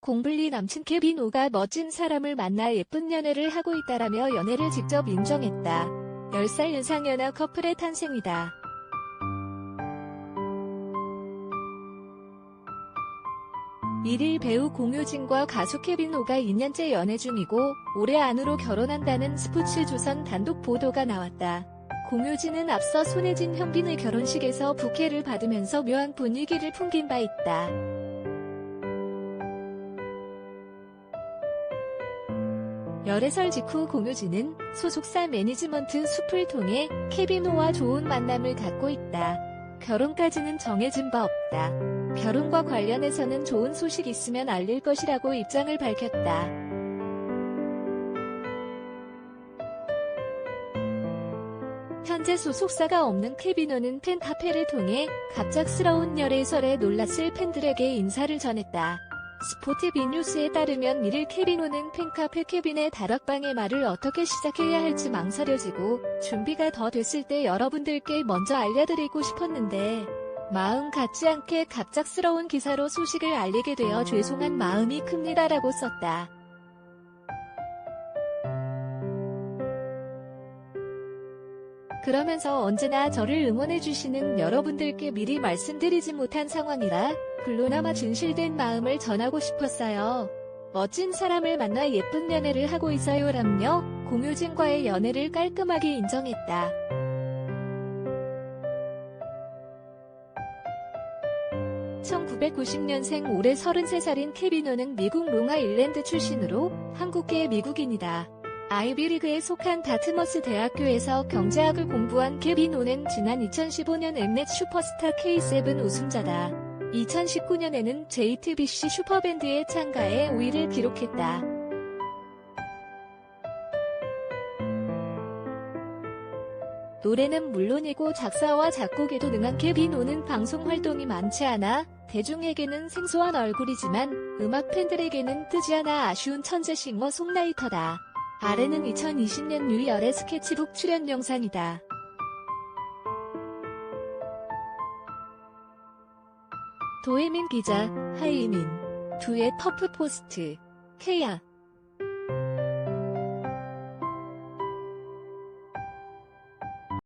공블리 남친 케비노가 멋진 사람을 만나 예쁜 연애를 하고 있다라며 연애를 직접 인정했다. 10살 연상연하 커플의 탄생이다. 일일 배우 공효진과 가수 케비노가 2년째 연애 중이고 올해 안으로 결혼한다는 스포츠조선 단독 보도가 나왔다. 공효진은 앞서 손혜진 현빈의 결혼식에서 부케를 받으면서 묘한 분위기를 풍긴 바 있다. 열애 설 직후 공효진은 소속사 매니지먼트 숲을 통해 케비노와 좋은 만남을 갖고 있다. 결혼까지는 정해진 바 없다. 결혼과 관련해서는 좋은 소식 있으면 알릴 것이라고 입장을 밝혔다. 현재 소속사가 없는 케비노는 팬카페를 통해 갑작스러운 열애설에 놀랐을 팬들에게 인사를 전했다. 스포티비 뉴스에 따르면 이를 케비노는 팬카페 케빈의 다락방의 말을 어떻게 시작해야 할지 망설여지고 준비가 더 됐을 때 여러분들께 먼저 알려드리고 싶었는데 마음 같지 않게 갑작스러운 기사로 소식을 알리게 되어 죄송한 마음이 큽니다라고 썼다. 그러면서 언제나 저를 응원해주시는 여러분들께 미리 말씀드리지 못한 상황이라 글로나마 진실된 마음을 전하고 싶었어요. 멋진 사람을 만나 예쁜 연애를 하고 있어요라며 공효진과의 연애를 깔끔하게 인정했다. (1990년생) 올해 33살인 케비노는 미국 롱아일랜드 출신으로 한국계 미국인이다. 아이비리그에 속한 다트머스 대학교에서 경제학을 공부한 케비노는 지난 2015년 엠넷 슈퍼스타 K7 우승자다. 2019년에는 JTBC 슈퍼밴드에 참가해 5위를 기록했다. 노래는 물론이고 작사와 작곡에도 능한 케비노는 방송 활동이 많지 않아 대중에게는 생소한 얼굴이지만 음악 팬들에게는 뜨지 않아 아쉬운 천재 싱어 송라이터다. 아래는 2020년 뉴열의 스케치북 출연 영상이다. 도혜민 기자, 하이민. 두의 퍼프 포스트. 케야.